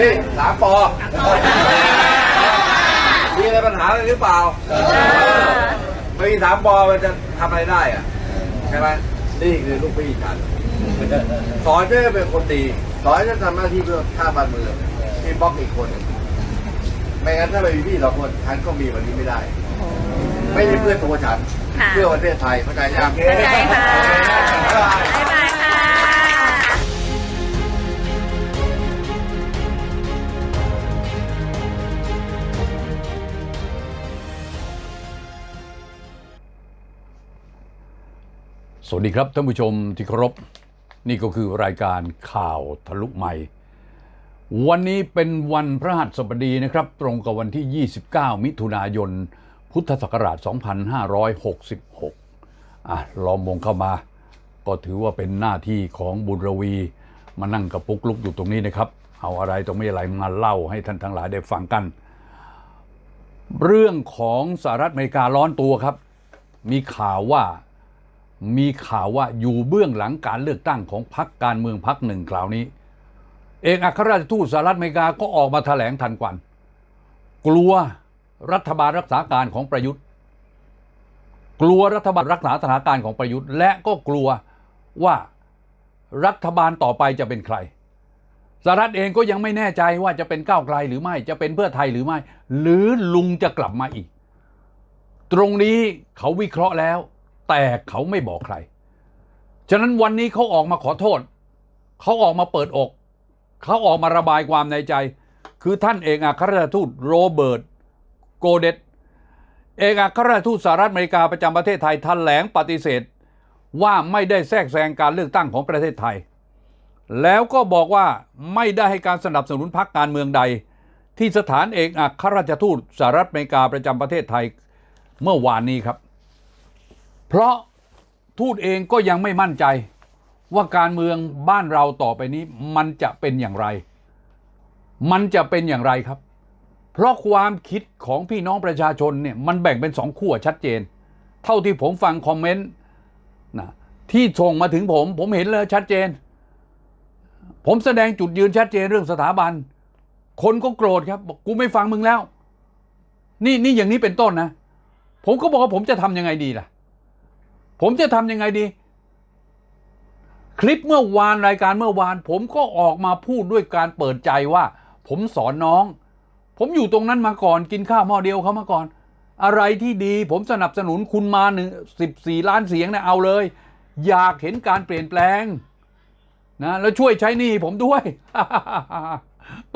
นี่สามปอมีอะไรปัญหาอะไรหรือเปล่าไม่มีสามปอมันจะทำอะไรได้อะใช่ไหมนี่คือลูกพี่ฉัน สอนจะเป็นคนดี สอนจะทำหน้าที่เพื่อชาติบ้านเมืองพี่บล็อกอีกคนหนึ่งไม่งั้นถ้าไม่มีพี่สองคนฉันก็มีวันนี้ไม่ได้ ไม่ใช่เพื่อตัวฉันค่ะเพื่อประเทศไทยเข้าใจยังเข้าใจค่ะบ๊ายบาย สวัสดีครับท่านผู้ชมที่เคารพ นี่ก็คือรายการข่าวทะลุใหม่ วันนี้เป็นวันพระหัสบดีนะครับ ตรงกับวันที่ 29 มิถุนายน พุทธศักราช 2566อะลอมวงเข้ามา ก็ถือว่าเป็นหน้าที่ของบุญรวี มานั่งกับปุกลุกอยู่ตรงนี้นะครับ เอาอะไรตรงนี้อะไรมาเล่าให้ท่านทั้งหลายได้ฟังกัน เรื่องของสหรัฐอเมริการ้อนตัวครับ มีข่าวว่า มีข่าวว่าอยู่เบื้องหลังการเลือกตั้งของพรรคการเมืองพรรคหนึ่งคราวนี้ เอกอัครราชทูตสหรัฐอเมริกาก็ออกมาแถลงทันควัน กลัวรัฐบาลรักษาการของประยุทธ์ กลัวรัฐบาลรักษาสถานการณ์ของประยุทธ์ และก็กลัวว่ารัฐบาลต่อไปจะเป็นใครสหรัฐเองก็ยังไม่แน่ใจว่าจะเป็นก้าวไกลหรือไม่จะเป็นเพื่อไทยหรือไม่ หรือลุงจะกลับมาอีก ตรงนี้เขาวิเคราะห์แล้ว แต่เขาไม่บอกใคร ฉะนั้นวันนี้เขาออกมาขอโทษ เขาออกมาเปิดอก เขาออกมาระบายความในใจ คือท่านเอกอัครราชทูตโรเบิร์ตโกเดตเอกอัครราชทูตสหรัฐอเมริกาประจำประเทศไทยแถลงปฏิเสธ ว่าไม่ได้แทรกแซงการเลือกตั้งของประเทศไทย แล้วก็บอกว่าไม่ได้ให้การสนับสนุนพรรคการเมืองใด ที่สถานเอกอัครราชทูตสหรัฐอเมริกาประจำประเทศไทยเมื่อวานนี้ครับ เพราะทูตเองก็ยังไม่มั่นใจว่าการเมืองบ้านเราต่อไปนี้มันจะเป็นอย่างไร มันจะเป็นอย่างไรครับ เพราะความคิดของพี่น้องประชาชนเนี่ยมันแบ่งเป็นสองขั้วชัดเจน เท่าที่ผมฟังคอมเมนต์นะที่ส่งมาถึงผม ผมเห็นเลยชัดเจน ผมแสดงจุดยืนชัดเจนเรื่องสถาบัน คนก็โกรธครับบอกกูไม่ฟังมึงแล้ว นี่นี่อย่างนี้เป็นต้นนะ ผมก็บอกว่าผมจะทำยังไงดีล่ะ ผมจะทำยังไงดี คลิปเมื่อวานรายการเมื่อวาน ผมก็ออกมาพูดด้วยการเปิดใจว่า ผมสอนน้อง ผมอยู่ตรงนั้นมาก่อนกินข้าวหม้อเดียวเขามาก่อน อะไรที่ดี ผมสนับสนุนคุณมาหนึ่งสิบสี่ล้านเสียงนะเอาเลย อยากเห็นการเปลี่ยนแปลงนะแล้วช่วยใช้หนี้ผมด้วย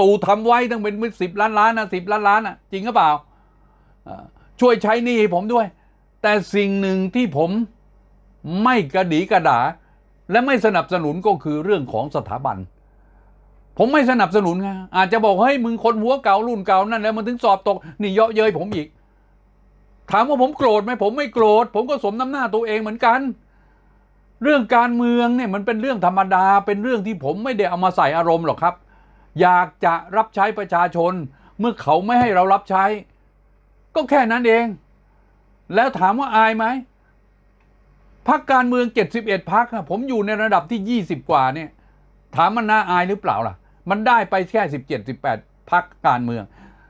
ตู่ทำไว้ตั้งเป็นสิบล้านล้านนะสิบล้านล้านนะจริงหรือเปล่าช่วยใช้หนี้ผมด้วย แต่สิ่งหนึ่งที่ผม ไม่กระดีกระดา และไม่สนับสนุนก็คือเรื่องของสถาบัน ผมไม่สนับสนุนไงอาจจะบอกเฮ้ยมึงคนหัวเก่ารุ่นเก่านั่นแล้วมันถึงสอบตกนี่เยาะเย้ยผมอีก ถามว่าผมโกรธไหมผมไม่โกรธ ผมก็สมน้ำหน้าตัวเองเหมือนกัน เรื่องการเมืองเนี่ยมันเป็นเรื่องธรรมดา เป็นเรื่องที่ผมไม่ได้เอามาใส่อารมณ์หรอกครับ อยากจะรับใช้ประชาชน เมื่อเขาไม่ให้เรารับใช้ ก็แค่นั้นเอง แล้วถามว่าอายไหม พักการเมือง 71พักผมอยู่ในระดับที่ 20 กว่าเนี่ย ถามมันน่าอายหรือเปล่าล่ะ มันได้ไปแค่ 17 18พักการเมือง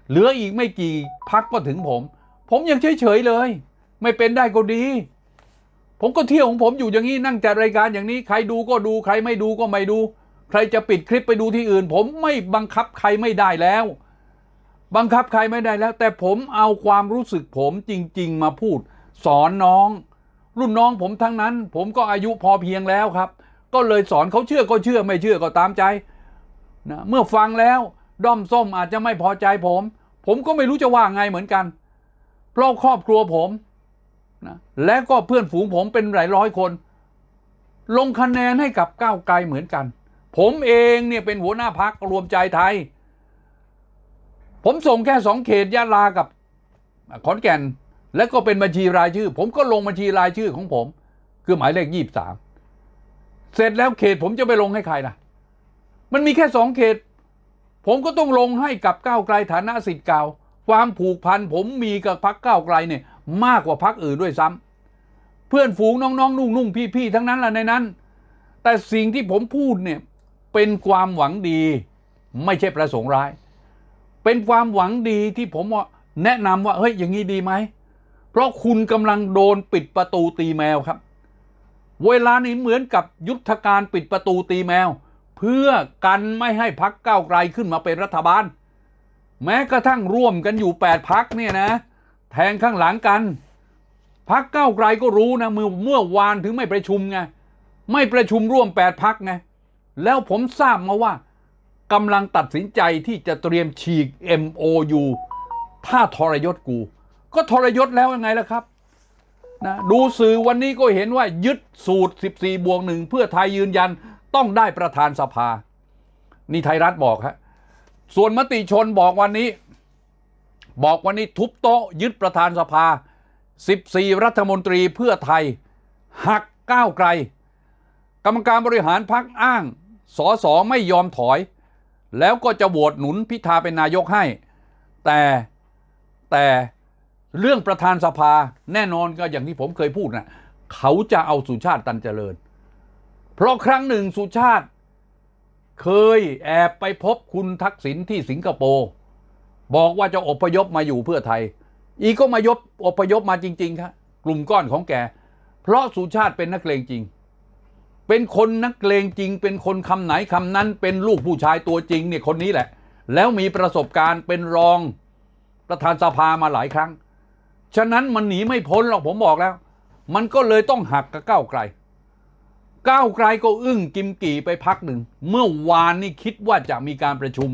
เหลืออีกไม่กี่พักก็ถึงผม ผมยังเฉยๆเลย ไม่เป็นได้ก็ดี ผมก็เที่ยวของผมอยู่อย่างนี้นั่งจัดรายการอย่างนี้ ใครดูก็ดูใครไม่ดูก็ไม่ดู ใครจะปิดคลิปไปดูที่อื่น ผมไม่บังคับใครไม่ได้แล้ว บังคับใครไม่ได้แล้ว แต่ผมเอาความรู้สึกผมจริง ๆ มาพูด สอนน้อง รุ่นน้องผมทั้งนั้น ผมก็อายุพอเพียงแล้วครับ ก็เลยสอนเขาเชื่อก็เชื่อไม่เชื่อก็ตามใจนะเมื่อฟังแล้วด้อมส้มอาจจะไม่พอใจผม ผมก็ไม่รู้จะว่าไงเหมือนกัน เพราะครอบครัวผมนะและก็เพื่อนฝูงผมเป็นหลายร้อยคน ลงคะแนนให้กับก้าวไกลเหมือนกัน ผมเองเนี่ยเป็นหัวหน้าพักรวมใจไทย ผมส่งแค่สองเขตยะลากับขอนแก่น และก็เป็นบัญชีรายชื่อ ผมก็ลงบัญชีรายชื่อของผม คือหมายเลขยี่สามเสร็จแล้วเขตผมจะไปลงให้ใครล่ะ มันมีแค่สองเขต ผมก็ต้องลงให้กับก้าวไกลฐานะสิทธิ์เก่า ความผูกพันผมมีกับพักก้าวไกลเนี่ยมากกว่าพักอื่นด้วยซ้ำเพื่อนฝูงน้องๆ นุ่งๆ พี่ๆ ทั้งนั้นแหละในนั้น แต่สิ่งที่ผมพูดเนี่ยเป็นความหวังดี ไม่ใช่ประสงค์ร้าย เป็นความหวังดีที่ผมว่าแนะนำว่าเฮ้ยอย่างนี้ดีไหม เพราะคุณกำลังโดนปิดประตูตีแมวครับ เวลานี้เหมือนกับยุทธการปิดประตูตีแมว เพื่อกันไม่ให้พักก้าวไกลขึ้นมาเป็นรัฐบาล แม้กระทั่งร่วมกันอยู่แปดพักเนี่ยนะ แทงข้างหลังกันพักเก้าไกลก็รู้นะเมื่อเมื่อวานถึงไม่ประชุมไงไม่ประชุมร่วมแปดพักไงแล้วผมทราบมาว่ากำลังตัดสินใจที่จะเตรียมฉีก MOU ถ้าทรยศกู ก็ทรยศแล้วยังไงล่ะครับนะดูสื่อวันนี้ก็เห็นว่ายึดสูตร 14 บวกหนึ่งเพื่อไทยยืนยันต้องได้ประธานสภา นี่ไทยรัฐบอกฮะส่วนมติชนบอกวันนี้ บอกวันนี้ทุบโต๊ะยึดประธานสภา 14 รัฐมนตรีเพื่อไทยหักก้าวไกล กรรมการบริหารพักอ้าง สอสอไม่ยอมถอย แล้วก็จะโหวตหนุนพิธาเป็นนายกให้ แต่แต่ เรื่องประธานสภาแน่นอนก็อย่างที่ผมเคยพูดนะเขาจะเอาสุชาติตันเจริญ เพราะครั้งหนึ่งสุชาติ เคยแอบไปพบคุณทักษิณที่สิงคโปร์บอกว่าจะอพยพมาอยู่เพื่อไทย อีก็มายบอพยพมาจริงๆครับกลุ่มก้อนของแก เพราะสุชาติเป็นนักเลงจริง เป็นคนนักเลงจริง เป็นคนคำไหนคำนั้นเป็นลูกผู้ชายตัวจริงเนี่ยคนนี้แหละ แล้วมีประสบการณ์เป็นรองประธานสภามาหลายครั้ง ฉะนั้นมันหนีไม่พ้นหรอกผมบอกแล้ว มันก็เลยต้องหักกับก้าวไกล ก้าวไกลก็อึ้งกิมกี่ไปพักหนึ่ง เมื่อวานนี่คิดว่าจะมีการประชุม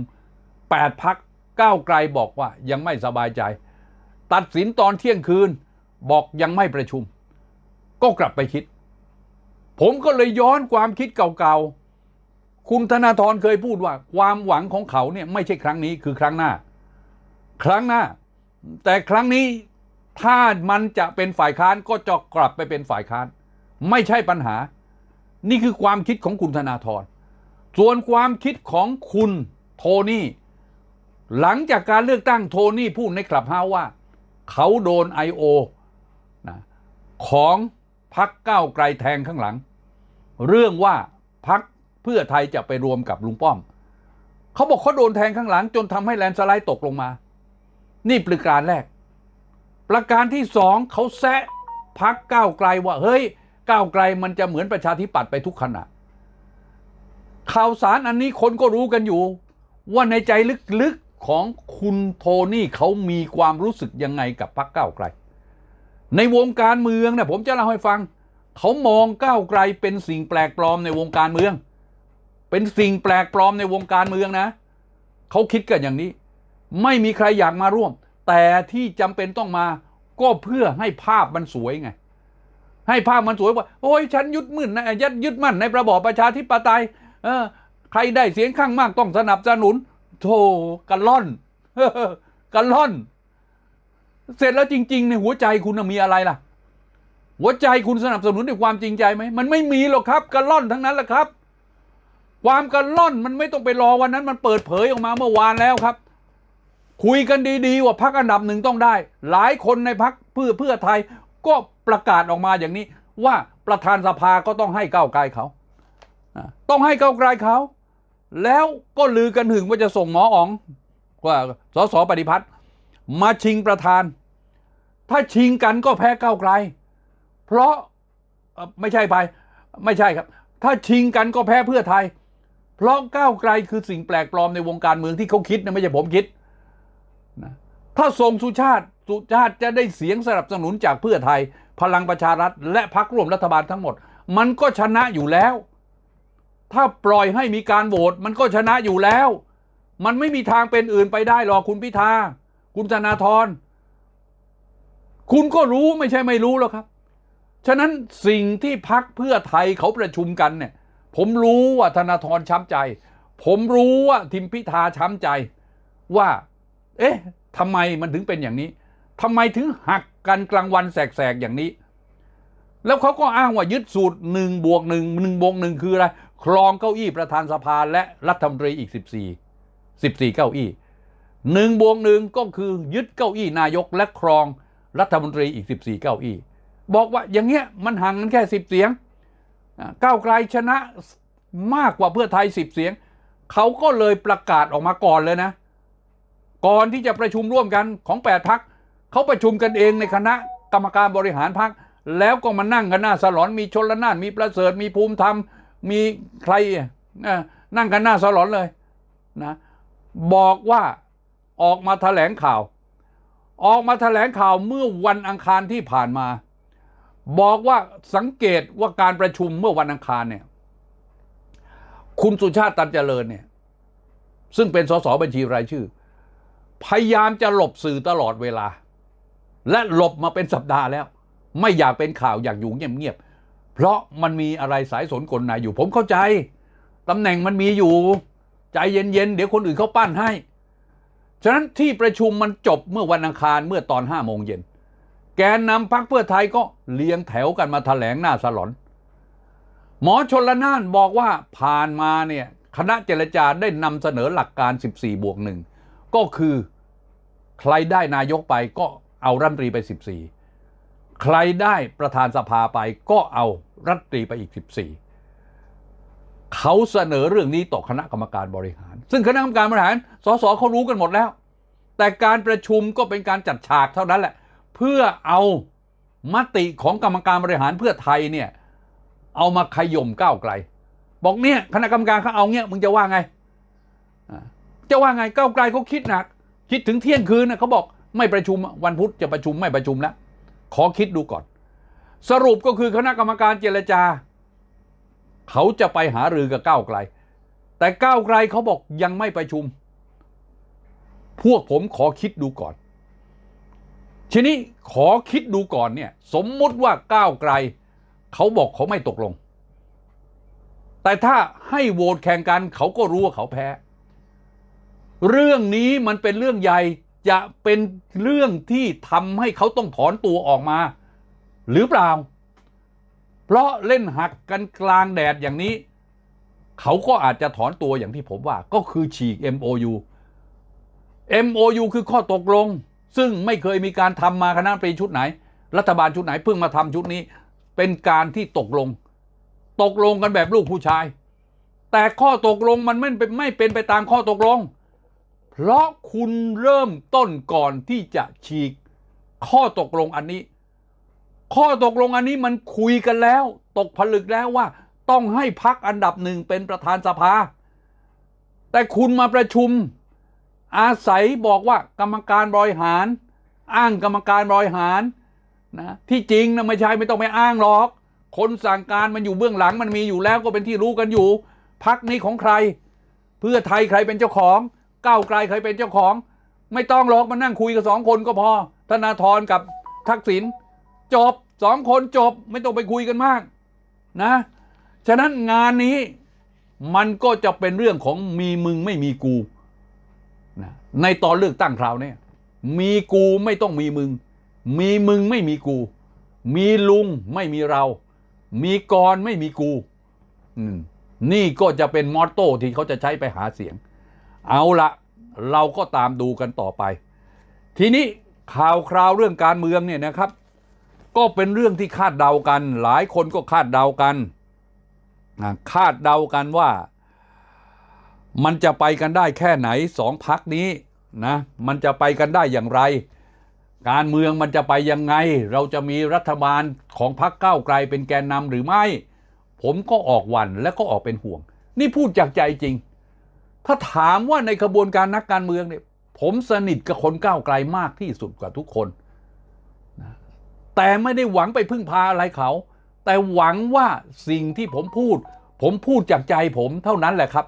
8 พักก้าวไกลบอกว่ายังไม่สบายใจ ตัดสินตอนเที่ยงคืนบอกยังไม่ประชุม ก็กลับไปคิด ผมก็เลยย้อนความคิดเก่าๆ คุณธนาธรเคยพูดว่าความหวังของเขาเนี่ยไม่ใช่ครั้งนี้คือครั้งหน้า ครั้งหน้า แต่ครั้งนี้ ถ้ามันจะเป็นฝ่ายค้านก็จะกลับไปเป็นฝ่ายค้าน ไม่ใช่ปัญหา นี่คือความคิดของคุณธนาธรส่วนความคิดของคุณโทนี่หลังจากการเลือกตั้งโทนี่พูดในคลับเฮาว่า เขาโดน I.O. นะของพักก้าไกลแทงข้างหลัง เรื่องว่าพักเพื่อไทยจะไปรวมกับลุงป้อม เขาบอกเขาโดนแทงข้างหลังจนทำให้แลนสไลด์ตกลงมา นี่ประการแรก ประการที่สองเขาแซะพักก้าวไกลว่าเฮ้ยก้าวไกลมันจะเหมือนประชาธิปัตย์ไปทุกขณะ ข่าวสารอันนี้คนก็รู้กันอยู่ ว่าในใจลึกๆของคุณโทนี่เขามีความรู้สึกยังไงกับพรรคก้าวไกล ในวงการเมืองเนี่ยผมจะเล่าให้ฟัง เขามองก้าวไกลเป็นสิ่งแปลกปลอมในวงการเมือง เป็นสิ่งแปลกปลอมในวงการเมืองนะเขาคิดกันอย่างนี้ ไม่มีใครอยากมาร่วม แต่ที่จำเป็นต้องมาก็เพื่อให้ภาพมันสวยไง ให้ภาพมันสวยว่า โอ้ยฉันยึดมั่นนะยึดยึดมั่นในระบอบประชาธิปไตย เออ ใครได้เสียงข้างมากต้องสนับสนุนโธ่กันล่อนกันล่อน เสร็จแล้วจริงๆในหัวใจคุณมีอะไรล่ะ หัวใจคุณสนับสนุนด้วยความจริงใจไหมมันไม่มีหรอกครับกันล่อนทั้งนั้นแหละครับ ความกันล่อนมันไม่ต้องไปรอวันนั้น มันเปิดเผยออกมาเมื่อวานแล้วครับ คุยกันดีๆว่าพักอันดับหนึ่งต้องได้ หลายคนในพักเพื่อเพื่อไทยก็ประกาศออกมาอย่างนี้ ว่าประธานสภาก็ต้องให้ก้าวไกลเขาต้องให้ก้าวไกลเขา แล้วก็ลือกันหึงว่าจะส่งหมออ๋องว่าสสปฏิพัฒน์มาชิงประธาน ถ้าชิงกันก็แพ้ก้าวไกล เพราะไม่ใช่ไปไม่ใช่ครับ ถ้าชิงกันก็แพ้เพื่อไทย เพราะก้าวไกลคือสิ่งแปลกปลอมในวงการเมืองที่เขาคิดนะไม่ใช่ผมคิด นะถ้าส่งสุชาติสุชาติจะได้เสียงสนับสนุนจากเพื่อไทย พลังประชารัฐ และพรรคร่วมรัฐบาลทั้งหมด มันก็ชนะอยู่แล้ว ถ้าปล่อยให้มีการโหวตมันก็ชนะอยู่แล้ว มันไม่มีทางเป็นอื่นไปได้หรอกคุณพิธา คุณธนาธรคุณก็รู้ไม่ใช่ไม่รู้แล้วครับ ฉะนั้นสิ่งที่พักเพื่อไทยเขาประชุมกันเนี่ย ผมรู้ว่าธนาธรช้ำใจ ผมรู้ว่าทิมพิธาช้ำใจว่า เอ๊ะทำไมมันถึงเป็นอย่างนี้ทำไมถึงหักกันกลางวันแสกๆอย่างนี้ แล้วเขาก็อ้างว่ายึดสูตรหนึ่งบวกหนึ่งหนึ่งบวกหนึ่งคืออะไรครองเก้าอี้ประธานสภาและรัฐมนตรีอีกสิบสี่สิบสี่เก้าอี้หนึ่งบวกหนึ่งก็คือยึดเก้าอี้นายกและครองรัฐมนตรีอีกสิบสี่เก้าอี้ บอกว่าอย่างเงี้ยมันห่างกันแค่สิบเสียงก้าวไกลชนะมากกว่าเพื่อไทยสิบเสียง เขาก็เลยประกาศออกมาก่อนเลยนะ ก่อนที่จะประชุมร่วมกันของแปดพักเขาประชุมกันเองในคณะกรรมการบริหารพักแล้วก็มานั่งกันหน้าสลอนมีชนละนานมีประเสริฐมีภูมิธรรม มีใครนั่งกันหน้าสลอนเลยนะบอกว่าออกมาแถลงข่าว ออกมาแถลงข่าวเมื่อวันอังคารที่ผ่านมา บอกว่าสังเกตว่าการประชุมเมื่อวันอังคารเนี่ยคุณสุชาติตันเจริญเนี่ยซึ่งเป็นสสบัญชีรายชื่อ พยายามจะหลบสื่อตลอดเวลา และหลบมาเป็นสัปดาห์แล้ว ไม่อยากเป็นข่าวอยากอยู่เงียบๆเพราะมันมีอะไรสายสนกลนายอยู่ ผมเข้าใจตำแหน่งมันมีอยู่ ใจเย็นๆเดี๋ยวคนอื่นเขาปั้นให้ ฉะนั้นที่ประชุมมันจบเมื่อวันอังคารเมื่อตอนห้าโมงเย็นแกนนำพักเพื่อไทยก็เลียงแถวกันมาแถลงหน้าสลอน หมอชนละนานบอกว่าผ่านมาเนี่ยคณะเจรจาได้นำเสนอหลักการ 14 บวกหนึ่งก็คือ ใครได้นายกไปก็เอารัฐมนตรีไป 14 ใครได้ประธานสภาไปก็เอารัฐมนตรีไปอีก 14 เขาเสนอเรื่องนี้ต่อคณะกรรมการบริหาร ซึ่งคณะกรรมการบริหารสสเขารู้กันหมดแล้ว แต่การประชุมก็เป็นการจัดฉากเท่านั้นแหละ เพื่อเอามติของกรรมการบริหารเพื่อไทยเนี่ยเอามาขย่มก้าวไกล บอกเนี่ยคณะกรรมการเขาเอาเนี่ยมึงจะว่าไงจะว่าไงก้าวไกลเขาคิดหนัก คิดถึงเที่ยงคืนนะเขาบอกไม่ประชุมวันพุธจะประชุมไม่ประชุมแล้วขอคิดดูก่อน สรุปก็คือคณะกรรมการเจรจา เขาจะไปหารือกับก้าวไกล แต่ก้าวไกลเขาบอกยังไม่ประชุม พวกผมขอคิดดูก่อน ทีนี้ขอคิดดูก่อนเนี่ย สมมุติว่าก้าวไกล เขาบอกเขาไม่ตกลง แต่ถ้าให้โหวตแข่งกันเขาก็รู้ว่าเขาแพ้ เรื่องนี้มันเป็นเรื่องใหญ่จะเป็นเรื่องที่ทำให้เขาต้องถอนตัวออกมา หรือเปล่า เพราะเล่นหักกันกลางแดดอย่างนี้ เขาก็อาจจะถอนตัวอย่างที่ผมว่า ก็คือฉีก MOU MOU คือข้อตกลง ซึ่งไม่เคยมีการทำมาคณะรัฐมนตรีชุดไหน รัฐบาลชุดไหนเพิ่งมาทำชุดนี้ เป็นการที่ตกลง ตกลงกันแบบลูกผู้ชาย แต่ข้อตกลงมันไม่เป็นไม่เป็นไปตามข้อตกลง เพราะคุณเริ่มต้นก่อนที่จะฉีก ข้อตกลงอันนี้ ข้อตกลงอันนี้มันคุยกันแล้ว ตกผลึกแล้วว่า ต้องให้พักอันดับหนึ่งเป็นประธานสภา แต่คุณมาประชุม อาศัยบอกว่ากรรมการบริหาร อ้างกรรมการบริหารนะที่จริงนะไม่ใช่ไม่ต้องไปอ้างหรอก คนสั่งการมันอยู่เบื้องหลังมันมีอยู่แล้วก็เป็นที่รู้กันอยู่ พักนี้ของใคร เพื่อไทยใครเป็นเจ้าของ ก้าวไกลใครเป็นเจ้าของ ไม่ต้องหรอกมานั่งคุยกับสองคนก็พอ ธนาธรกับทักษิณจบสองคนจบไม่ต้องไปคุยกันมากนะ ฉะนั้นงานนี้มันก็จะเป็นเรื่องของมีมึงไม่มีกูนะในตอนเลือกตั้งคราวนี้มีกูไม่ต้องมีมึง มีมึงไม่มีกู มีลุงไม่มีเรา มีกรไม่มีกู นี่ก็จะเป็นมอตโต้ที่เขาจะใช้ไปหาเสียง เอาละเราก็ตามดูกันต่อไป ทีนี้ข่าวคราวเรื่องการเมืองเนี่ยนะครับ ก็เป็นเรื่องที่คาดเดากัน หลายคนก็คาดเดากันคาดเดากันว่า มันจะไปกันได้แค่ไหนสองพักนี้นะมันจะไปกันได้อย่างไร การเมืองมันจะไปยังไง เราจะมีรัฐบาลของพรรคก้าวไกลเป็นแกนนำหรือไม่ ผมก็ออกวันและก็ออกเป็นห่วง นี่พูดจากใจจริง ถ้าถามว่าในขบวนการนักการเมืองเนี่ยผมสนิทกับคนก้าวไกลมากที่สุดกว่าทุกคนนะแต่ไม่ได้หวังไปพึ่งพาอะไรเขา แต่หวังว่าสิ่งที่ผมพูด ผมพูดจากใจผมเท่านั้นแหละครับ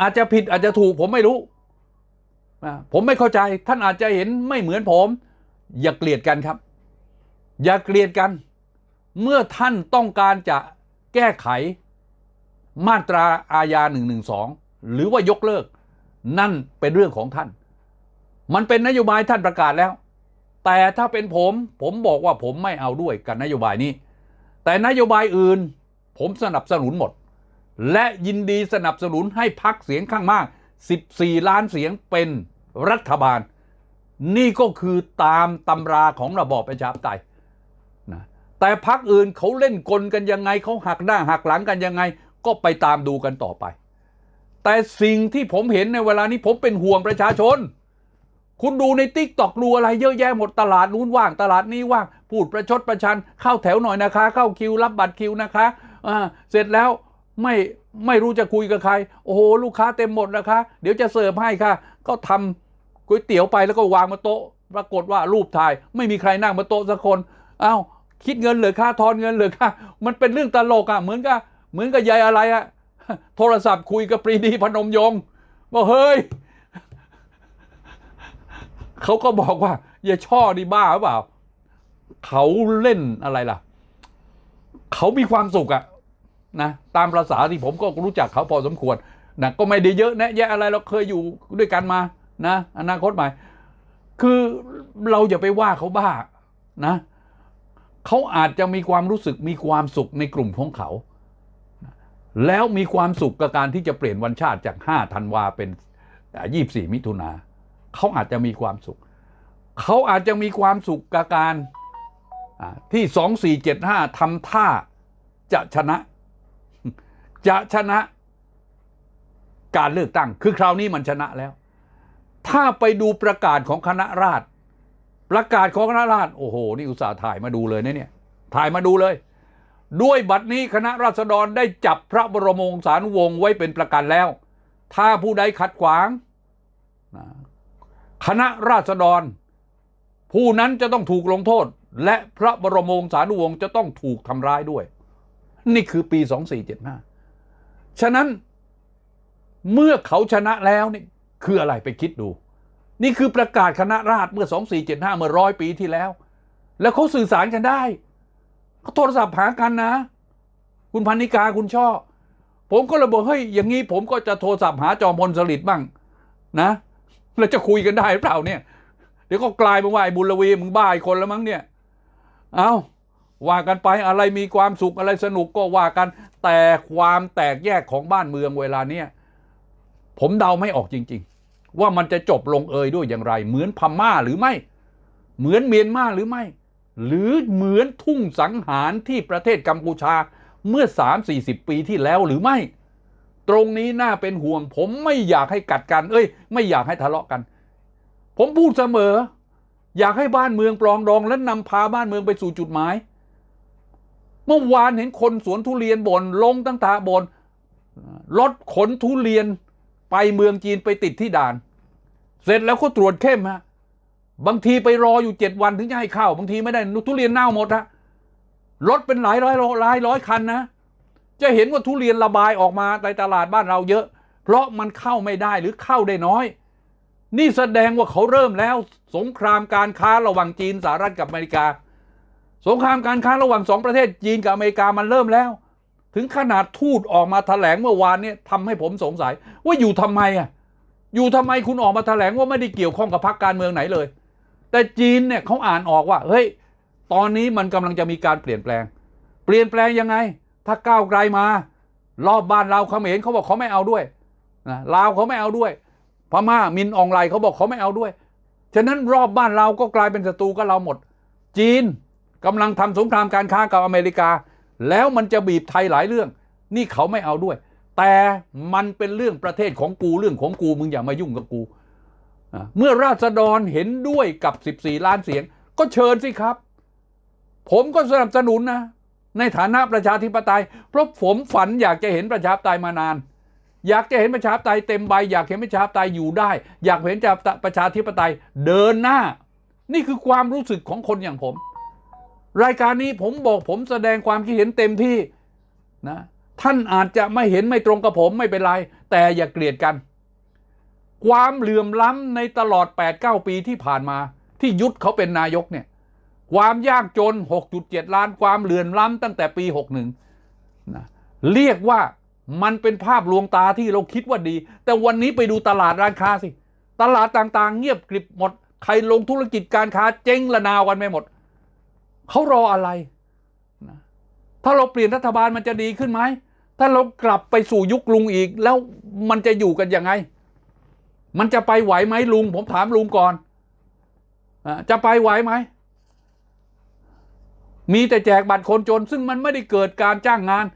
อาจจะผิดอาจจะถูกผมไม่รู้นะผมไม่เข้าใจท่านอาจจะเห็นไม่เหมือนผม อย่าเกลียดกันครับ อย่าเกลียดกัน เมื่อท่านต้องการจะแก้ไข มาตราอาญา1นึ หรือว่ายกเลิก นั่นเป็นเรื่องของท่าน มันเป็นนโยบายท่านประกาศแล้ว แต่ถ้าเป็นผม ผมบอกว่าผมไม่เอาด้วยกับนโยบายนี้ แต่นโยบายอื่น ผมสนับสนุนหมด และยินดีสนับสนุนให้พักเสียงข้างมาก 14 ล้านเสียงเป็นรัฐบาล นี่ก็คือตามตำราของระบอบประชาธิปไตยนะแต่พักอื่นเขาเล่นกลกันยังไงเขาหักหน้าหักหลังกันยังไง ก็ไปตามดูกันต่อไป แต่สิ่งที่ผมเห็นในเวลานี้ผมเป็นห่วงประชาชน คุณดูในติ๊กตอกดูอะไรเยอะแยะหมดตลาดนู้นว่างตลาดนี้ว่าง พูดประชดประชัน เข้าแถวหน่อยนะคะ เข้าคิวรับบัตรคิวนะคะอ่าเสร็จแล้วไม่ไม่รู้จะคุยกับใคร โอ้โห ลูกค้าเต็มหมดนะคะ เดี๋ยวจะเสิร์ฟให้ค่ะ ก็ทำก๋วยเตี๋ยวไปแล้วก็วางบนโต๊ะ ปรากฏว่ารูปถ่าย ไม่มีใครนั่งบนโต๊ะสักคนเอ้าคิดเงินเหรือค่าทอนเงินเหรือค่ามันเป็นเรื่องตลกอะเหมือนกับเหมือนกับยายอะไรอะ โทรศัพท์คุยกับปรีดีพนมยงค์บอกเฮ้ยเขาก็บอกว่าอย่าช่อนี่บ้าหรือเปล่า เขาเล่นอะไรล่ะ เขามีความสุขอะนะตามประษาที่ผมก็รู้จักเขาพอสมควรนะก็ไม่ได้เยอะแนะแยะอะไรเราเคยอยู่ด้วยกันมานะอนาคตใหม่ คือเราอย่าไปว่าเขาบ้านะเขาอาจจะมีความรู้สึกมีความสุขในกลุ่มของเขา แล้วมีความสุขกับการที่จะเปลี่ยนวันชาติจาก 5 ธันวาเป็น 24 มิถุนาเขาอาจจะมีความสุข เขาอาจจะมีความสุขกับการอ่าที่ 2475ทำท่าจะชนะ จะชนะการเลือกตั้ง คือคราวนี้มันชนะแล้ว ถ้าไปดูประกาศของคณะราษฎรประกาศของคณะราษฎรโอ้โห นี่อุตส่าห์ถ่ายมาดูเลยนะเนี่ย ถ่ายมาดูเลย ด้วยบัดนี้คณะราษฎรได้จับพระบรมวงศานุวงศ์ไว้เป็นประกันแล้ว ถ้าผู้ใดขัดขวาง คณะราษฎร ผู้นั้นจะต้องถูกลงโทษ และพระบรมวงศานุวงศ์จะต้องถูกทำร้ายด้วย นี่คือปี 2475 ฉะนั้นเมื่อเขาชนะแล้วนี่คืออะไรไปคิดดู นี่คือประกาศคณะราษฎรเมื่อ 2475 เมื่อร้อยปีที่แล้ว แล้วเขาสื่อสารกันได้ เขาโทรศัพท์หากันนะ คุณพันนิกาคุณช่อ ผมก็เลยบอกเฮ้ยอย่างนี้ผมก็จะโทรศัพท์หาจอมพลสฤษดิ์บ้าง นะแล้วจะคุยกันได้หรือเปล่าเนี่ย เดี๋ยวก็กลายเป็นว่าไอ้บุญลวีมึงบ้าอีกคนแล้วมั้งเนี่ย เอาว่ากันไปอะไรมีความสุขอะไรสนุกก็ว่ากันแต่ความแตกแยกของบ้านเมืองเวลาเนี้ยผมเดาไม่ออกจริง ๆ ว่ามันจะจบลงเอยด้วยอย่างไร เหมือนพม่าหรือไม่ เหมือนเมียนมาหรือไม่ หรือเหมือนทุ่งสังหารที่ประเทศกัมพูชาเมื่อ 3-40 ปีที่แล้วหรือไม่ ตรงนี้น่าเป็นห่วง ผมไม่อยากให้กัดกัน เอ้ย ไม่อยากให้ทะเลาะกัน ผมพูดเสมอ อยากให้บ้านเมืองปรองดองและนำพาบ้านเมืองไปสู่จุดหมาย เมื่อวานเห็นคนสวนทุเรียนบนลงตั้งตาบนรถขนทุเรียนไปเมืองจีนไปติดที่ด่าน เสร็จแล้วก็ตรวจเข้มฮะ บางทีไปรออยู่เจ็ดวันถึงจะให้เข้า บางทีไม่ได้ทุเรียนเน่าหมดฮะรถเป็นหลายร้อยหลายร้อยคันนะ จะเห็นว่าทุเรียนระบายออกมาในตลาดบ้านเราเยอะ เพราะมันเข้าไม่ได้หรือเข้าได้น้อย นี่แสดงว่าเขาเริ่มแล้ว สงครามการค้าระหว่างจีนสหรัฐกับอเมริกา สงครามการค้าระหว่างสองประเทศจีนกับอเมริกามันเริ่มแล้ว ถึงขนาดทูตออกมาแถลงเมื่อวานนี่ยทำให้ผมสงสัย ว่าอยู่ทำไมอะอยู่ทำไมคุณออกมาแถลงว่าไม่ได้เกี่ยวข้องกับพรรคการเมืองไหนเลย แต่จีนเนี่ยเขาอ่านออกว่า เฮ้ย ตอนนี้มันกำลังจะมีการเปลี่ยนแปลง เปลี่ยนแปลงยังไง ถ้าก้าวไกลมา รอบบ้านเราเขมรเขาบอกเขาไม่เอาด้วยนะลาวเขาไม่เอาด้วย พม่ามินอองไลเขาบอกเขาไม่เอาด้วย ฉะนั้นรอบบ้านเราก็กลายเป็นศัตรูกับเราหมด จีนกำลังทำสงครามการค้ากับอเมริกา แล้วมันจะบีบไทยหลายเรื่อง นี่เขาไม่เอาด้วย แต่มันเป็นเรื่องประเทศของกูเรื่องของกูมึงอย่ามายุ่งกับกู เมื่อราษฎรเห็นด้วยกับ 14 ล้านเสียง ก็เชิญสิครับ ผมก็สนับสนุนนะ ในฐานะประชาธิปไตย เพราะผมฝันอยากจะเห็นประชาธิปไตยมานาน อยากจะเห็นประชาธิปไตยเต็มใบ อยากเห็นประชาธิปไตยอยู่ได้ อยากเห็นประชาธิปไตยเดินหน้า นี่คือความรู้สึกของคนอย่างผม รายการนี้ผมบอกผมแสดงความคิดเห็นเต็มที่นะ ท่านอาจจะไม่เห็นไม่ตรงกับผมไม่เป็นไร แต่อย่าเกลียดกัน ความเหลื่อมล้ำในตลอด 8-9 ปีที่ผ่านมา ที่ยุทธเขาเป็นนายกเนี่ย ความยากจน 6.7 ล้าน ความเหลื่อมล้ำตั้งแต่ปี 61นะเรียกว่ามันเป็นภาพลวงตาที่เราคิดว่าดี แต่วันนี้ไปดูตลาดร้านค้าสิ ตลาดต่างๆ เงียบกริบหมด ใครลงธุรกิจการค้าเจ๊งละนาวกันไปหมด เขารออะไรนะถ้าเราเปลี่ยนรัฐบาลมันจะดีขึ้นไหม ถ้าเรากลับไปสู่ยุคลุงอีกแล้วมันจะอยู่กันยังไง มันจะไปไหวไหมลุง ผมถามลุงก่อนอจะไปไหวไหม มีแต่แจกบัตรคนจน ซึ่งมันไม่ได้เกิดการจ้างงาน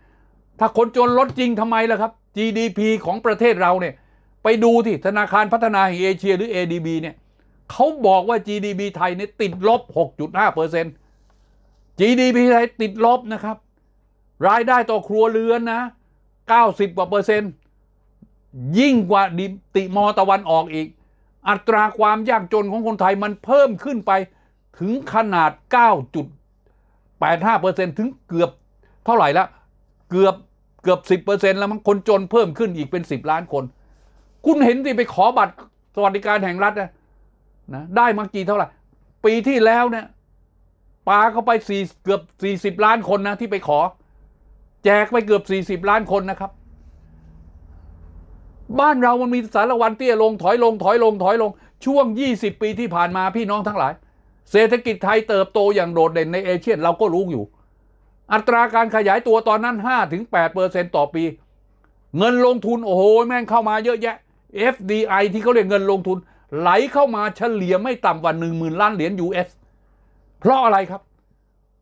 ถ้าคนจนลดจริงทำไมล่ะครับ GDP ของประเทศเราเนี่ย ไปดูที่ธนาคารพัฒนาแห่งเอเชียหรือ ADB เนี่ยเขาบอกว่า GDP ไทยเนี่ยติดลบ 6.5เปอร์เซ็นต์ GDP ไทยติดลบนะครับ รายได้ต่อครัวเรือนนะ 90กว่าเปอร์เซ็นต์ ยิ่งกว่าดิติมอตะวันออกอีก อัตราความยากจนของคนไทยมันเพิ่มขึ้นไปถึงขนาด 9.85เปอร์เซ็นต์ถึงเกือบเท่าไหร่ละเกือบเกือบ 10เปอร์เซ็นต์แล้วมันคนจนเพิ่มขึ้นอีกเป็น 10 ล้านคน คุณเห็นสิไปขอบัตรสวัสดิการแห่งรัฐนะนะได้มากี่เท่าไหร่ ปีที่แล้วเนี่ยปาเข้าไปสี่เกือบสี่สิบล้านคนนะที่ไปขอ แจกไปเกือบสี่สิบล้านคนนะครับ บ้านเรามันมีสารวันเตี้ยลงถอยลงถอยลงถอยลง ช่วง 20 ปีที่ผ่านมาพี่น้องทั้งหลาย เศรษฐกิจไทยเติบโตอย่างโดดเด่นในเอเชียเราก็รู้อยู่ อัตราการขยายตัวตอนนั้น 5-8เปอร์เซ็นต่อปี เงินลงทุนโอ้โหแม่งเข้ามาเยอะแยะ FDI ที่เขาเรียกเงินลงทุน ไหลเข้ามาเฉลี่ยไม่ต่ำกว่า1 0,000 ล้านเหรียญ US เพราะอะไรครับ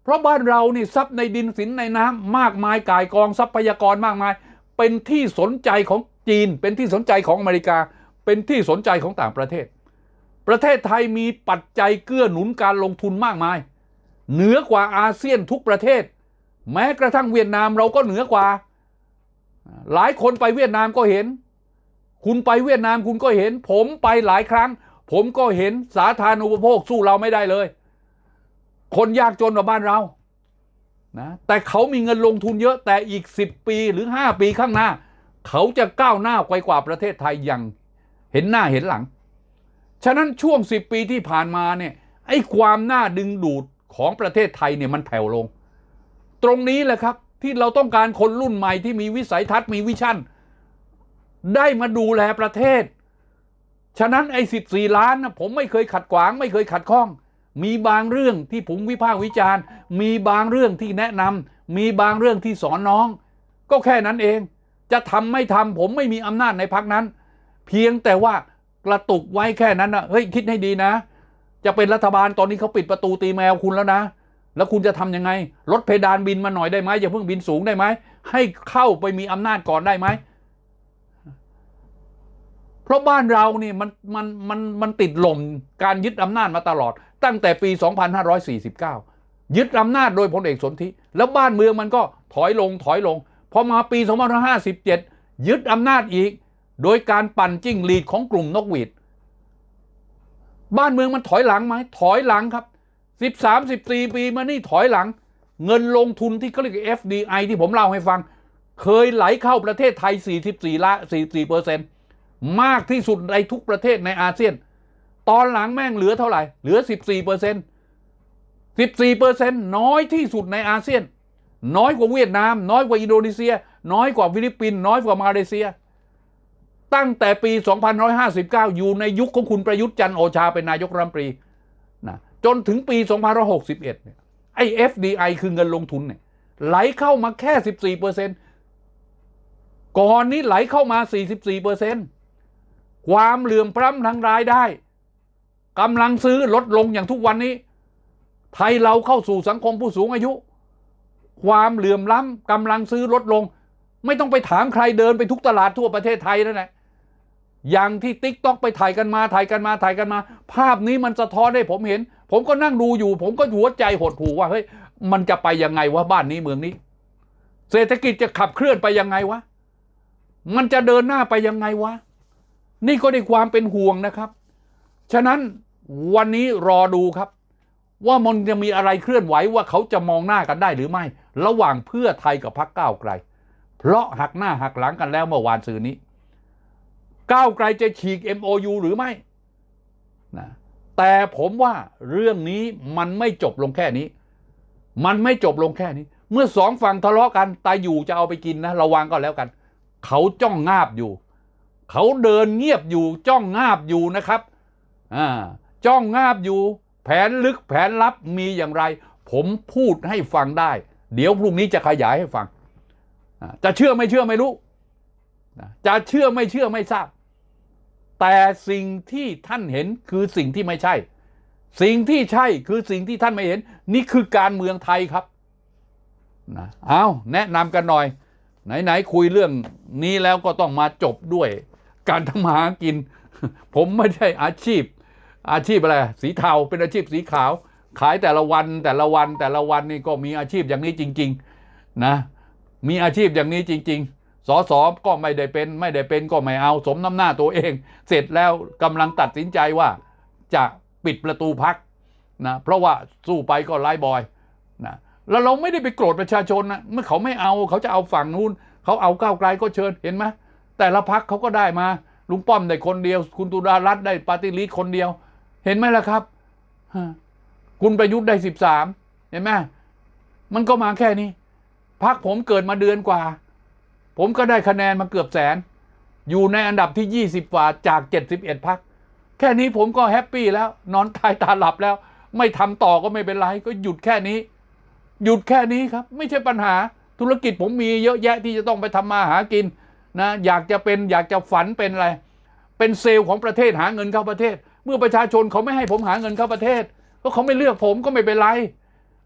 เพราะบ้านเรานี่ทรัพย์ในดินสินในน้ำมากมายกายกองทรัพยากรมากมาย เป็นที่สนใจของ จีนเป็นที่สนใจของอเมริกา เป็นที่สนใจของต่างประเทศ ประเทศไทยมีปัจจัยเกื้อหนุนการลงทุนมากมาย เหนือกว่าอาเซียนทุกประเทศ แม้กระทั่งเวียดนามเราก็เหนือกว่า หลายคนไปเวียดนามก็เห็น คุณไปเวียดนามคุณก็เห็น ผมไปหลายครั้ง ผมก็เห็นสาธารณูปโภคสู้เราไม่ได้เลย คนยากจนกว่าบ้านเรานะแต่เขามีเงินลงทุนเยอะแต่อีก 10 ปีหรือ 5 ปีข้างหน้า เขาจะก้าวหน้าไปกว่าประเทศไทยอย่างเห็นหน้าเห็นหลัง ฉะนั้นช่วง 10 ปีที่ผ่านมาเนี่ยไอ้ความน่าดึงดูดของประเทศไทยเนี่ยมันแผ่วลง ตรงนี้แหละครับที่เราต้องการคนรุ่นใหม่ที่มีวิสัยทัศน์มีวิชั่น ได้มาดูแลประเทศ ฉะนั้นไอ้สิบสี่ล้านนะผมไม่เคยขัดขวาง ไม่เคยขัดข้อง มีบางเรื่องที่ผมวิพากษ์วิจารณ์ มีบางเรื่องที่แนะนำมีบางเรื่องที่สอนน้อง ก็แค่นั้นเอง จะทำไม่ทำผมไม่มีอำนาจในพักนั้น เพียงแต่ว่ากระตุกไว้แค่นั้นนะเฮ้ยคิดให้ดีนะ จะเป็นรัฐบาลตอนนี้เขาปิดประตูตีแมวคุณแล้วนะ แล้วคุณจะทำยังไงลดเพดานบินมาหน่อยได้ไหมอย่าเพิ่งบินสูงได้ไหมให้เข้าไปมีอำนาจก่อนได้ไหมเพราะบ้านเรานี่มันมันมันมันติดหล่มการยึดอำนาจมาตลอด ตั้งแต่ปี 2549 ยึดอำนาจโดยพลเอกสนธิแล้วบ้านเมืองมันก็ถอยลงถอยลง พอมาปี 2557 ยึดอำนาจอีก โดยการปั่นจิ้งหรีดของกลุ่มนกหวีด บ้านเมืองมันถอยหลังไหมถอยหลังครับ 13 14 ปีมานี่ถอยหลัง เงินลงทุนที่เขาเรียก FDI ที่ผมเล่าให้ฟัง เคยไหลเข้าประเทศไทย 44ละ44เปอร์เซ็นต์มากที่สุดในทุกประเทศในอาเซียน ตอนหลังแม่งเหลือเท่าไหร่ เหลือ 14เปอร์เซ็นต์14เปอร์เซ็นต์น้อยที่สุดในอาเซียน น้อยกว่าเวียดนาม น้อยกว่าอินโดนีเซีย น้อยกว่าฟิลิปปินส์น้อยกว่ามาเลเซีย ตั้งแต่ปี 2559 อยู่ในยุคของคุณประยุทธ์จันทร์โอชาเป็นนายกรัฐมนตรีนะจนถึงปี 2561เนี่ยไอ้ FDI คือเงินลงทุนเนี่ยไหลเข้ามาแค่ 14เปอร์เซ็นต์ก่อนนี้ไหลเข้ามา 44เปอร์เซ็นต์ความเหลื่อมพร้ำทางรายได้กำลังซื้อลดลงอย่างทุกวันนี้ ไทยเราเข้าสู่สังคมผู้สูงอายุ ความเหลื่อมล้ำกำลังซื้อลดลง ไม่ต้องไปถามใครเดินไปทุกตลาดทั่วประเทศไทยนั่นแหละอย่างที่ติ๊กต็อกไปถ่ายกันมาถ่ายกันมาถ่ายกันมา ภาพนี้มันสะท้อนให้ผมเห็น ผมก็นั่งดูอยู่ ผมก็หัวใจหดหู่ว่าเฮ้ยมันจะไปยังไงวะบ้านนี้เมืองนี้ เศรษฐกิจจะขับเคลื่อนไปยังไงวะมันจะเดินหน้าไปยังไงวะ นี่ก็ได้ความเป็นห่วงนะครับ ฉะนั้นวันนี้รอดูครับ ว่ามันจะมีอะไรเคลื่อนไหวว่าเขาจะมองหน้ากันได้หรือไม่ ระหว่างเพื่อไทยกับพรรคก้าวไกล เพราะหักหน้าหักหลังกันแล้วเมื่อวานสื่อนี้ก้าวไกลจะฉีก MOU หรือไม่นะแต่ผมว่าเรื่องนี้มันไม่จบลงแค่นี้ มันไม่จบลงแค่นี้ เมื่อสองฝั่งทะเลาะกันตายอยู่จะเอาไปกินนะ ระวังก็แล้วกัน เขาจ้องงาบอยู่ เขาเดินเงียบอยู่จ้องงาบอยู่นะครับอ่าจ้องงาบอยู่ แผนลึกแผนลับมีอย่างไร ผมพูดให้ฟังได้ เดี๋ยวพรุ่งนี้จะขยายให้ฟัง จะเชื่อไม่เชื่อไม่รู้ จะเชื่อไม่เชื่อไม่ทราบ แต่สิ่งที่ท่านเห็นคือสิ่งที่ไม่ใช่ สิ่งที่ใช่คือสิ่งที่ท่านไม่เห็น นี่คือการเมืองไทยครับนะเอาแนะนำกันหน่อย ไหนๆคุยเรื่องนี้แล้วก็ต้องมาจบด้วย การทำหากิน ผมไม่ใช่อาชีพ อาชีพอะไร สีเทาเป็นอาชีพสีขาว ขายแต่ละวันแต่ละวันแต่ละวันนี่ก็มีอาชีพอย่างนี้จริง ๆ นะ มีอาชีพอย่างนี้จริง ๆสอสอก็ไม่ได้เป็น ไม่ได้เป็นก็ไม่เอาสมน้ำหน้าตัวเอง เสร็จแล้วกำลังตัดสินใจว่าจะปิดประตูพักนะเพราะว่าสู้ไปก็ไล่บอยนะแล้วเราไม่ได้ไปโกรธประชาชนนะเมื่อเขาไม่เอาเขาจะเอาฝั่งนู้นเขาเอาก้าวไกลก็เชิญเห็นไหมแต่ละพักเขาก็ได้มาลุงป้อมได้คนเดียว คุณตุลารัตน์ได้ปาร์ตี้ลิสต์คนเดียว เห็นไหมล่ะครับ คุณประยุทธ์ได้สิบสามเห็นไหมมันก็มาแค่นี้พักผมเกิดมาเดือนกว่า ผมก็ได้คะแนนมาเกือบแสน อยู่ในอันดับที่ 20กว่าจาก 71พัก แค่นี้ผมก็แฮปปี้แล้ว นอนตายตาหลับแล้ว ไม่ทำต่อก็ไม่เป็นไร ก็หยุดแค่นี้ หยุดแค่นี้ครับ ไม่ใช่ปัญหาธุรกิจผมมีเยอะแยะที่จะต้องไปทำมาหากินนะอยากจะเป็นอยากจะฝันเป็นอะไร เป็นเซลล์ของประเทศหาเงินเข้าประเทศ เมื่อประชาชนเขาไม่ให้ผมหาเงินเข้าประเทศ ก็เขาไม่เลือกผมก็ไม่เป็นไร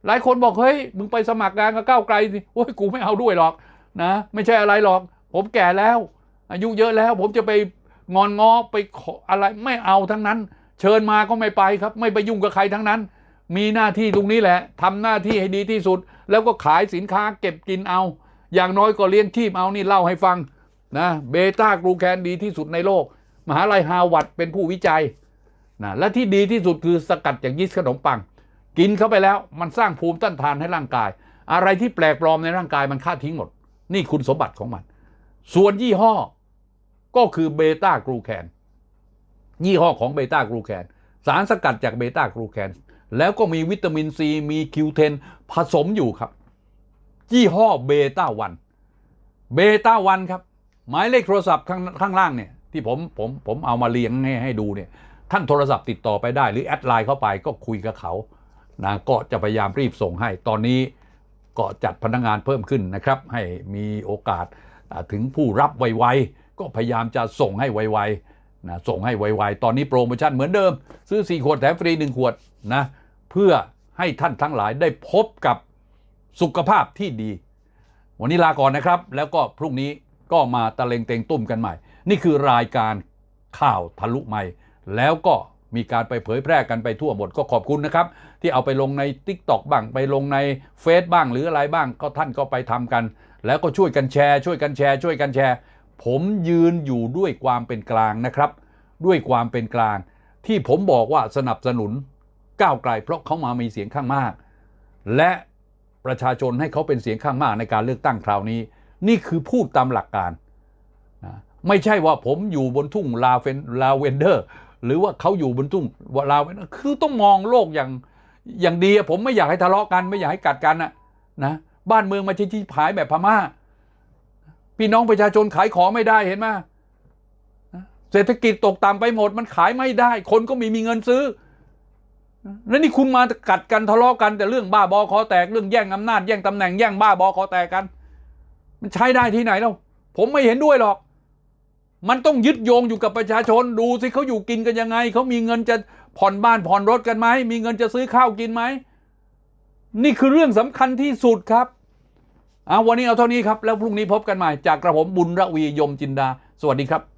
หลายคนบอกเฮ้ยมึงไปสมัครงานกับก้าวไกลสิโอ้ยกูไม่เอาด้วยหรอกนะ ไม่ใช่อะไรหรอก ผมแก่แล้ว อายุเยอะแล้วผมจะไปงอนงอไปขออะไรไม่เอาทั้งนั้น เชิญมาก็ไม่ไปครับ ไม่ไปยุ่งกับใครทั้งนั้น มีหน้าที่ตรงนี้แหละทำหน้าที่ให้ดีที่สุด แล้วก็ขายสินค้าเก็บกินเอา อย่างน้อยก็เลี้ยงชีพเอานี่เล่าให้ฟังนะเบต้ากรูแคนดีที่สุดในโลก มหาลัยฮาวาดเป็นผู้วิจัย นะและที่ดีที่สุดคือสกัดจากยีสต์ขนมปัง กินเข้าไปแล้วมันสร้างภูมิต้านทานให้ร่างกาย อะไรที่แปลกปลอมในร่างกายมันฆ่าทิ้งหมด นี่คุณสมบัติของมัน ส่วนยี่ห้อก็คือเบต้ากรูแคนยี่ห้อของเบต้ากรูแคนสารสกัดจากเบต้ากรูแคนแล้วก็มีวิตามินซีมีคิวเทนผสมอยู่ครับ ยี่ห้อเบต้าวันเบต้าวันครับ หมายเลขโทรศัพท์ข้างข้างล่างเนี่ยที่ผมผมผมเอามาเรียงให้ให้ดูเนี่ย ท่านโทรศัพท์ติดต่อไปได้ หรือแอดไลน์เข้าไปก็คุยกับเขานะก็จะพยายามรีบส่งให้ ตอนนี้ก็จัดพนักงานเพิ่มขึ้นนะครับ ให้มีโอกาสถึงผู้รับไวๆก็พยายามจะส่งให้ไวๆนะส่งให้ไวๆตอนนี้โปรโมชั่นเหมือนเดิม ซื้อ 4 ขวดแถมฟรี 1 ขวดนะเพื่อให้ท่านทั้งหลายได้พบกับสุขภาพที่ดี วันนี้ลาก่อนนะครับ แล้วก็พรุ่งนี้ก็มาตะเลงเตงตุ้มกันใหม่ นี่คือรายการข่าวทะลุใหม่ แล้วก็มีการไปเผยแพร่กันไปทั่วหมดก็ขอบคุณนะครับ ที่เอาไปลงใน t ิ k t o k บ้างไปลงในเฟซบ้างหรืออะไรบ้างก็ท่านก็ไปทำกัน แล้วก็ช่วยกันแชร์ ช่วยกันแชร์ ช่วยกันแชร์ ผมยืนอยู่ด้วยความเป็นกลางนะครับ ด้วยความเป็นกลาง ที่ผมบอกว่าสนับสนุนก้าวไกลเพราะเขามามีเสียงข้างมาก และประชาชนให้เขาเป็นเสียงข้างมากในการเลือกตั้งคราวนี้ นี่คือพูดตามหลักการนะไม่ใช่ว่าผมอยู่บนทุ่งลาเฟนลาเวนเดอร์ หรือว่าเขาอยู่บนทุ่งลาวนเดอร์คือต้องมองโลกอย่างอย่างดีผมไม่อยากให้ทะเลาะกันไม่อยากให้กัดกันนะนะบ้านเมืองมาชี้ชี้ผายแบบพม่า พี่น้องประชาชนขายของไม่ได้เห็นไหมเศรษฐกิจตกต่ำไปหมด มันขายไม่ได้ คนก็ไมีมีเงินซื้อแล้วนี่คุณมากัดกันทะเลาะกันแต่เรื่องบ้าบอคอแตกเรื่องแย่งอำนาจแย่งตำแหน่งแย่งบ้าบอคอแตกกัน มันใช้ได้ที่ไหนแล้วผมไม่เห็นด้วยหรอก มันต้องยึดโยงอยู่กับประชาชนดูสิเขาอยู่กินกันยังไง เขามีเงินจะผ่อนบ้านผ่อนรถกันไหม มีเงินจะซื้อข้าวกินไหม นี่คือเรื่องสำคัญที่สุดครับเอาวันนี้เอาเท่านี้ครับ แล้วพรุ่งนี้พบกันใหม่จากกระผมบุญระวียมจินดา สวัสดีครับ